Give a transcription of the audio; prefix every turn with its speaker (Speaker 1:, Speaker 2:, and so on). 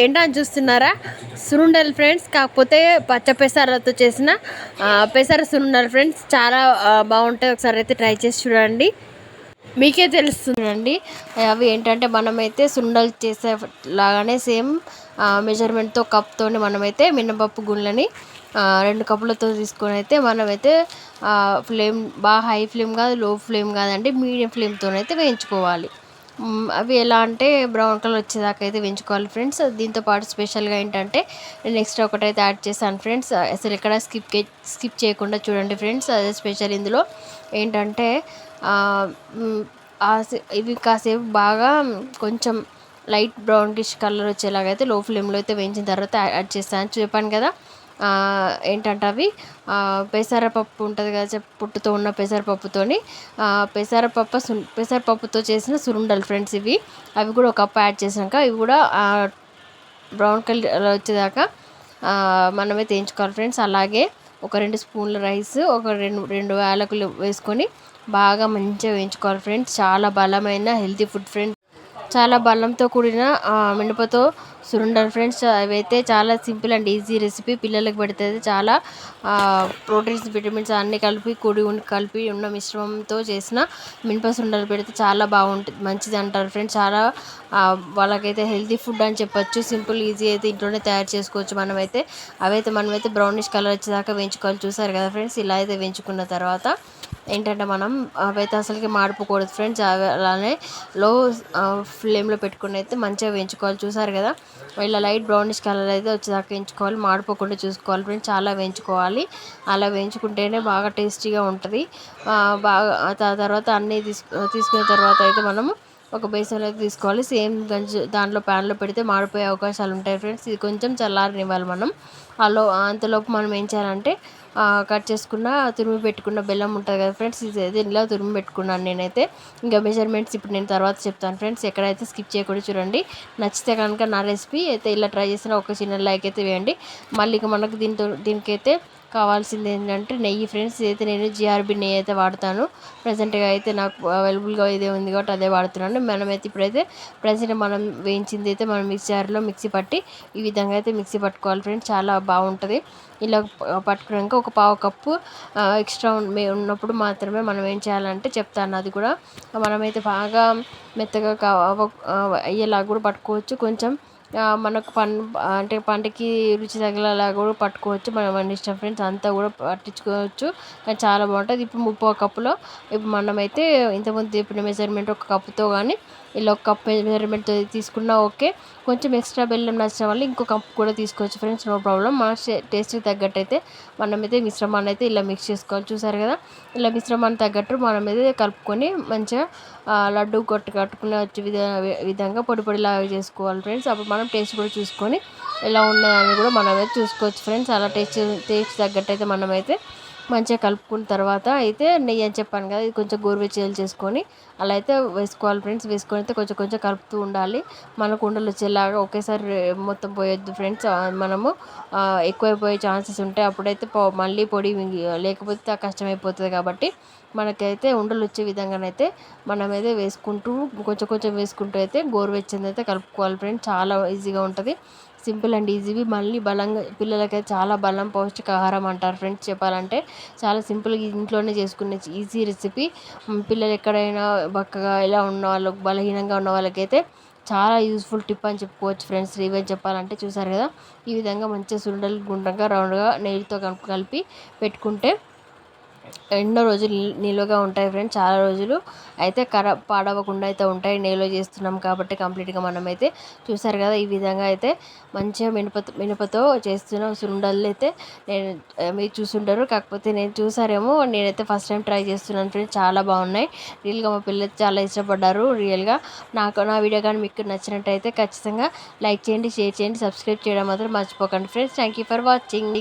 Speaker 1: ఏంటని చూస్తున్నారా? సురుండల్ ఫ్రెండ్స్ కాకపోతే పచ్చ పెసరతో చేసిన పెసర సురుండల్ ఫ్రెండ్స్ చాలా బాగుంటాయి. ఒకసారి అయితే ట్రై చేసి చూడండి. మీకే తెలుస్తుందండి అవి ఏంటంటే మనమైతే సుండలు చేసే లాగానే సేమ్ మెజర్మెంట్తో కప్తో మనమైతే మినపప్పు గుళ్ళని రెండు కప్పులతో తీసుకొని అయితే మనమైతే ఫ్లేమ్ బాగా హై ఫ్లేమ్ కాదు లో ఫ్లేమ్ కాదండి మీడియం ఫ్లేమ్తోనైతే వేయించుకోవాలి. అవి ఎలా అంటే బ్రౌన్ కలర్ వచ్చేదాకా అయితే వేయించుకోవాలి ఫ్రెండ్స్. దీంతో పాటు స్పెషల్గా ఏంటంటే నేను ఎక్స్ట్రా ఒకటైతే యాడ్ చేశాను ఫ్రెండ్స్. అసలు ఎక్కడ స్కిప్ స్కిప్ చేయకుండా చూడండి ఫ్రెండ్స్. అదే స్పెషల్ ఇందులో ఏంటంటే ఇవి కాసేపు బాగా కొంచెం లైట్ బ్రౌనిష్ కలర్ వచ్చేలాగా అయితే లో ఫ్లేమ్లో అయితే వేయించిన తర్వాత యాడ్ చేస్తాను చెప్పాను కదా ఏంటంటే అవి పెసరపప్పు ఉంటుంది కదా పుట్టుతో ఉన్న పెసరపప్పుతోని. పెసరపప్పు సు- పెసరపప్పుతో చేసిన సురుండలు ఫ్రెండ్స్ ఇవి. అవి కూడా ఒక కప్ యాడ్ చేసాక ఇవి కూడా బ్రౌన్ కలర్ వచ్చేదాకా మనమే మనమైతే వేయించుకోవాలి ఫ్రెండ్స్. అలాగే ఒక రెండు స్పూన్ల రైస్ ఒక రెండు రెండు యాలకులు వేసుకొని బాగా మంచిగా వేయించుకోవాలి ఫ్రెండ్స్. చాలా బలమైన హెల్తీ ఫుడ్ ఫ్రెండ్స్. చాలా బలంతో కూడిన మినపతో సురుండలు ఫ్రెండ్స్ అవైతే చాలా సింపుల్ అండ్ ఈజీ రెసిపీ. పిల్లలకు పెడితే చాలా ప్రోటీన్స్ విటమిన్స్ అన్నీ కలిపి కూడి ఉండి కలిపి ఉన్న మిశ్రమంతో చేసిన మినప సుండలు పెడితే చాలా బాగుంటుంది. మంచిది అంటారు. ఫ్రెండ్స్ చాలా వాళ్ళకైతే హెల్తీ ఫుడ్ అని చెప్పొచ్చు. సింపుల్ ఈజీ అయితే ఇంట్లోనే తయారు చేసుకోవచ్చు మనమైతే. అవైతే మనమైతే బ్రౌనిష్ కలర్ వచ్చేదాకా వేయించుకోవాలి. చూసారు కదా ఫ్రెండ్స్? ఇలా అయితే వేయించుకున్న తర్వాత ఏంటంటే మనం అవైతే అసలుకి మాడిపోకూడదు ఫ్రెండ్స్ అలానే లో ఫ్లేమ్లో పెట్టుకుని అయితే మంచిగా వేయించుకోవాలి. చూసారు కదా? ఇలా లైట్ బ్రౌనిష్ కలర్ అయితే వచ్చేదాకా వేయించుకోవాలి. మాడిపోకుండా చూసుకోవాలి ఫ్రెండ్స్ చాలా వేయించుకోవాలి. అలా వేయించుకుంటేనే బాగా టేస్టీగా ఉంటుంది. బాగా తర్వాత అన్నీ తీసుకున్న తర్వాత అయితే మనము ఒక బేసన్లో అయితే తీసుకోవాలి. సేమ్ గంజు దాంట్లో ప్యాన్లో పెడితే మాడిపోయే అవకాశాలు ఉంటాయి ఫ్రెండ్స్. ఇది కొంచెం చల్లారనివ్వాలి మనం. అలో అంతలోపు మనం ఏం చేయాలంటే కట్ చేసుకున్న తురిమి పెట్టుకున్న బెల్లం ఉంటుంది కదా ఫ్రెండ్స్ ఇది దీనిలో తురిమి పెట్టుకున్నాను నేనైతే. ఇంకా మెజర్మెంట్స్ ఇప్పుడు నేను తర్వాత చెప్తాను ఫ్రెండ్స్ ఎక్కడైతే స్కిప్ చేయకుండా చూడండి. నచ్చితే కనుక నా రెసిపీ అయితే ఇలా ట్రై చేసిన ఒక చిన్న లైక్ అయితే వేయండి. మళ్ళీ ఇక మనకు దీంతో దీనికైతే కావాల్సింది ఏంటంటే నెయ్యి. ఫ్రెండ్స్ ఇదైతే నేను జిఆర్బి నెయ్యి అయితే వాడతాను. ప్రజెంట్గా అయితే నాకు అవైలబుల్గా ఇదే ఉంది కాబట్టి అదే వాడుతున్నాను. మనమైతే ఇప్పుడైతే ప్రజెంట్ మనం వేయించింది అయితే మనం మిక్సర్లో మిక్సీ పట్టి ఈ విధంగా అయితే మిక్సీ పట్టుకోవాలి ఫ్రెండ్స్. చాలా బాగుంటుంది. ఇలా పట్టుకున్నాక ఒక పావు కప్పు ఎక్స్ట్రా ఉన్నప్పుడు మాత్రమే మనం ఏం చేయాలంటే చెప్తాను అది కూడా. మనమైతే బాగా మెత్తగా కా అయ్యేలా కూడా పట్టుకోవచ్చు. కొంచెం మనకు పం అంటే పంటకి రుచి తగిలేలా కూడా పట్టుకోవచ్చు. మనం పండించిన ఇష్టం ఫ్రెండ్స్ అంతా కూడా పట్టించుకోవచ్చు. కానీ చాలా బాగుంటుంది. ఇప్పుడు ముప్పై కప్పులో ఇప్పుడు మనమైతే ఇంతకుముందు చెప్పిన మెజర్మెంట్ ఒక కప్పుతో కానీ ఇలా ఒక కప్ మెజర్మెంట్ తీసుకున్నా ఓకే. కొంచెం ఎక్స్ట్రా బెల్లం నచ్చిన వాళ్ళు ఇంకో కప్ కూడా తీసుకోవచ్చు ఫ్రెండ్స్ నో ప్రాబ్లం. మన టేస్ట్కి తగ్గట్టు అయితే మనమైతే మిశ్రమాన్ని అయితే ఇలా మిక్స్ చేసుకోవాలి. చూసారు కదా? ఇలా మిశ్రమాన్ని తగ్గట్టు మనమైతే కలుపుకొని మంచిగా లడ్డు కొట్టు కట్టుకునే వచ్చే విధ విధంగా పొడి పొడిలాగా చేసుకోవాలి ఫ్రెండ్స్. అప్పుడు మనం టేస్ట్ కూడా చూసుకొని ఎలా ఉన్నదని కూడా మనమైతే చూసుకోవచ్చు ఫ్రెండ్స్. అలా టేస్ట్ టేస్ట్ తగ్గట్టు అయితే మనమైతే మంచిగా కలుపుకున్న తర్వాత అయితే నెయ్యి అని చెప్పాను కదా ఇది కొంచెం గోరువెచ్చలు చేసుకొని అలా అయితే వేసుకోవాలి ఫ్రెండ్స్ వేసుకొని అయితే కొంచెం కొంచెం కలుపుతూ ఉండాలి. మనకు ఉండలు వచ్చేలాగా ఒకేసారి మొత్తం పోయొద్దు ఫ్రెండ్స్ మనము ఎక్కువైపోయే ఛాన్సెస్ ఉంటాయి అప్పుడైతే మళ్ళీ పొడి లేకపోతే కష్టమైపోతుంది కాబట్టి మనకైతే ఉండలు వచ్చే విధంగానైతే మనమైతే వేసుకుంటూ కొంచెం కొంచెం వేసుకుంటూ అయితే గోరువెచ్చని అయితే కలుపుకోవాలి ఫ్రెండ్స్ చాలా ఈజీగా ఉంటుంది. సింపుల్ అండ్ ఈజీవి మళ్ళీ బలంగా పిల్లలకైతే చాలా బలం పౌష్టికాహారం అంటారు. ఫ్రెండ్స్ చెప్పాలంటే చాలా సింపుల్గా ఇంట్లోనే చేసుకునే ఈజీ రెసిపీ. పిల్లలు ఎక్కడైనా బక్కగా ఇలా ఉన్న వాళ్ళకి బలహీనంగా ఉన్న వాళ్ళకైతే చాలా యూస్ఫుల్ టిప్ అని చెప్పుకోవచ్చు ఫ్రెండ్స్. రివైజ్ చెప్పాలంటే చూసారు కదా ఈ విధంగా మంచిగా సుండలు గుండ్రంగా రౌండ్గా నెయ్యితో కలిపి పెట్టుకుంటే ఎన్నో రోజులు నిలువగా నిల్వగా ఉంటాయి ఫ్రెండ్స్ చాలా రోజులు అయితే కర పాడవకుండా అయితే ఉంటాయి. నిల్వ చేస్తున్నాం కాబట్టి కంప్లీట్గా మనమైతే చూసారు కదా ఈ విధంగా అయితే మంచిగా మినప మినపతో చేస్తున్న సురుండలు అయితే నేను మీరు చూసుంటారు. కాకపోతే నేను చూసారేమో నేనైతే ఫస్ట్ టైం ట్రై చేస్తున్నాను ఫ్రెండ్స్ చాలా బాగున్నాయి. రియల్గా మా పిల్లలు చాలా ఇష్టపడ్డారు రియల్గా నాకు నా వీడియో కానీ మీకు నచ్చినట్టయితే ఖచ్చితంగా లైక్ చేయండి షేర్ చేయండి సబ్స్క్రైబ్ చేయడం మాత్రం మర్చిపోకండి friends thank you for watching